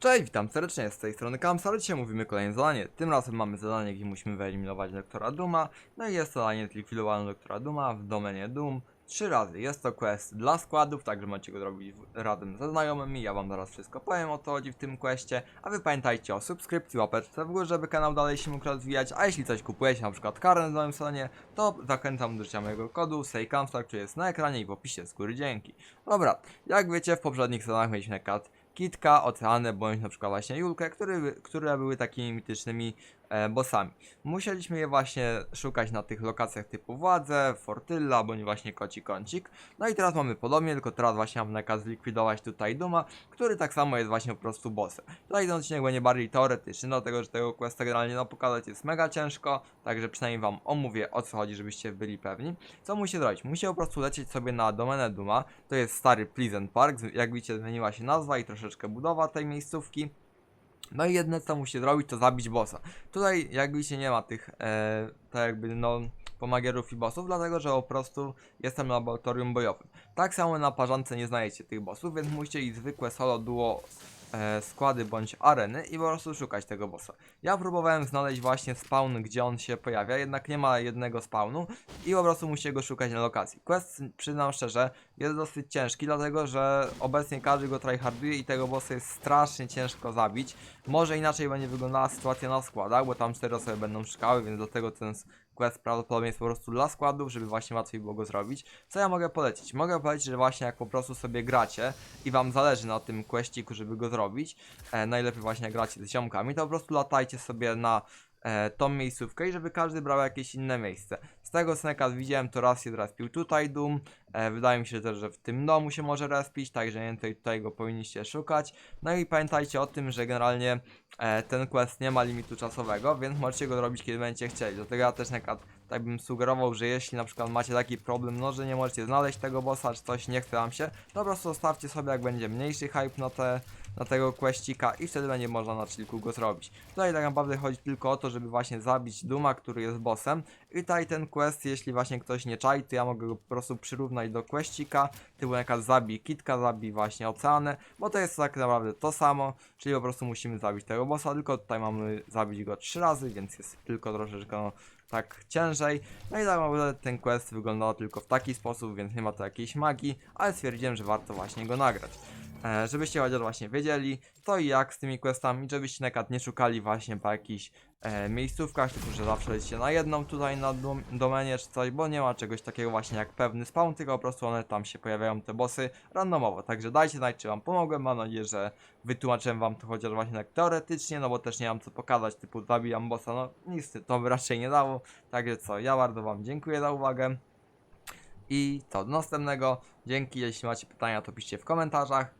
Cześć, witam serdecznie, z tej strony Kamsar, dzisiaj mówimy kolejne zadanie. Tym razem mamy zadanie, gdzie musimy wyeliminować doktora Duma. No i jest zadanie zlikwidowane doktora Duma w domenie Doom. Trzy razy. Jest to quest dla składów, także macie go zrobić razem ze znajomymi. Ja wam zaraz wszystko powiem o co chodzi w tym questie. A wy pamiętajcie o subskrypcji, łapeczce w górę, żeby kanał dalej się mógł rozwijać. A jeśli coś kupujecie, na przykład karnet w nowym sezonie, to zachęcam do użycia mojego kodu SEJKAMSAR, który jest na ekranie i w opisie z góry dzięki. Dobra, jak wiecie, w poprzednich sezonach mieliśmy przykład Kitka, Oceanę, bądź na przykład właśnie Julkę, który, które były takimi mitycznymi e, bossami. Musieliśmy je właśnie szukać na tych lokacjach typu Władze, Fortylla, bądź właśnie Koci Kącik. No i teraz mamy podobnie, tylko teraz właśnie mam nakaz zlikwidować tutaj Duma, który tak samo jest właśnie po prostu bossem. Tutaj ten odcinek będzie bardziej teoretyczny, dlatego że tego questa generalnie no, pokazać jest mega ciężko, także przynajmniej wam omówię o co chodzi, żebyście byli pewni. Co musicie zrobić? Musicie po prostu lecieć sobie na domenę Duma, to jest stary Pleasant Park, jak widzicie zmieniła się nazwa i troszeczkę budowa tej miejscówki. No i jedne co musicie zrobić to zabić bossa. Tutaj jak widzicie nie ma tych e, tak jakby no pomagierów i bossów, dlatego że po prostu jestem na laboratorium bojowym. Tak samo na parzance nie znajdziecie tych bossów, więc musicie iść zwykłe solo duo e, składy bądź areny i po prostu szukać tego bossa. Ja próbowałem znaleźć właśnie spawn, gdzie on się pojawia, jednak nie ma jednego spawnu i po prostu musicie go szukać na lokacji. Quest, przyznam szczerze, jest dosyć ciężki, dlatego że obecnie każdy go tryharduje i tego bossa jest strasznie ciężko zabić. Może inaczej będzie wyglądała sytuacja na składach, bo tam cztery osoby będą szukały, więc dlatego ten quest prawdopodobnie jest po prostu dla składów, żeby właśnie łatwiej było go zrobić. Co ja mogę polecić? Mogę polecić, że właśnie jak po prostu sobie gracie i wam zależy na tym questiku, żeby go zrobić, e, najlepiej właśnie gracie z ziomkami, to po prostu latajcie sobie na e, tą miejscówkę i żeby każdy brał jakieś inne miejsce. Z tego nakaz widziałem, to raz się respił tutaj Doom, e, wydaje mi się też, że w tym domu się może respić, także nie tutaj, go powinniście szukać. No i pamiętajcie o tym, że generalnie ten quest nie ma limitu czasowego, więc możecie go robić kiedy będziecie chcieli. Dlatego ja też na przykład tak bym sugerował, że jeśli na przykład macie taki problem, no że nie możecie znaleźć tego bossa, czy coś nie chce wam się, to po prostu zostawcie sobie jak będzie mniejszy hype na, te, na tego questika i wtedy będzie można na chillku go zrobić. Tutaj tak naprawdę chodzi tylko o to, żeby właśnie zabić Duma, który jest bossem i tutaj ten quest, jeśli właśnie ktoś nie czai, to ja mogę go po prostu przyrównać do questika, przykład zabij Kitka, zabij właśnie Oceanę, bo to jest tak naprawdę to samo, czyli po prostu musimy zabić tego bossa, tylko tutaj mamy zabić go trzy razy, więc jest tylko troszeczkę no, tak ciężej. No i tak naprawdę ten quest wyglądał tylko w taki sposób, więc nie ma to jakiejś magii, ale stwierdziłem, że warto właśnie go nagrać. E, żebyście chociaż właśnie wiedzieli co i jak z tymi questami, żebyście przykład nie szukali właśnie po jakichś e, miejscówkach, typu że zawsze lecicie na jedną tutaj na dom domenie czy coś, bo nie ma czegoś takiego właśnie jak pewny spawn, tylko po prostu one tam się pojawiają te bossy randomowo. Także dajcie znać, czy wam pomogłem, mam nadzieję, że wytłumaczyłem wam to chociaż właśnie tak teoretycznie, no bo też nie mam co pokazać, typu zabijam bossa, no nic to by raczej nie dało. Także co, ja bardzo wam dziękuję za uwagę. I co, do następnego. Dzięki, jeśli macie pytania, to piszcie w komentarzach.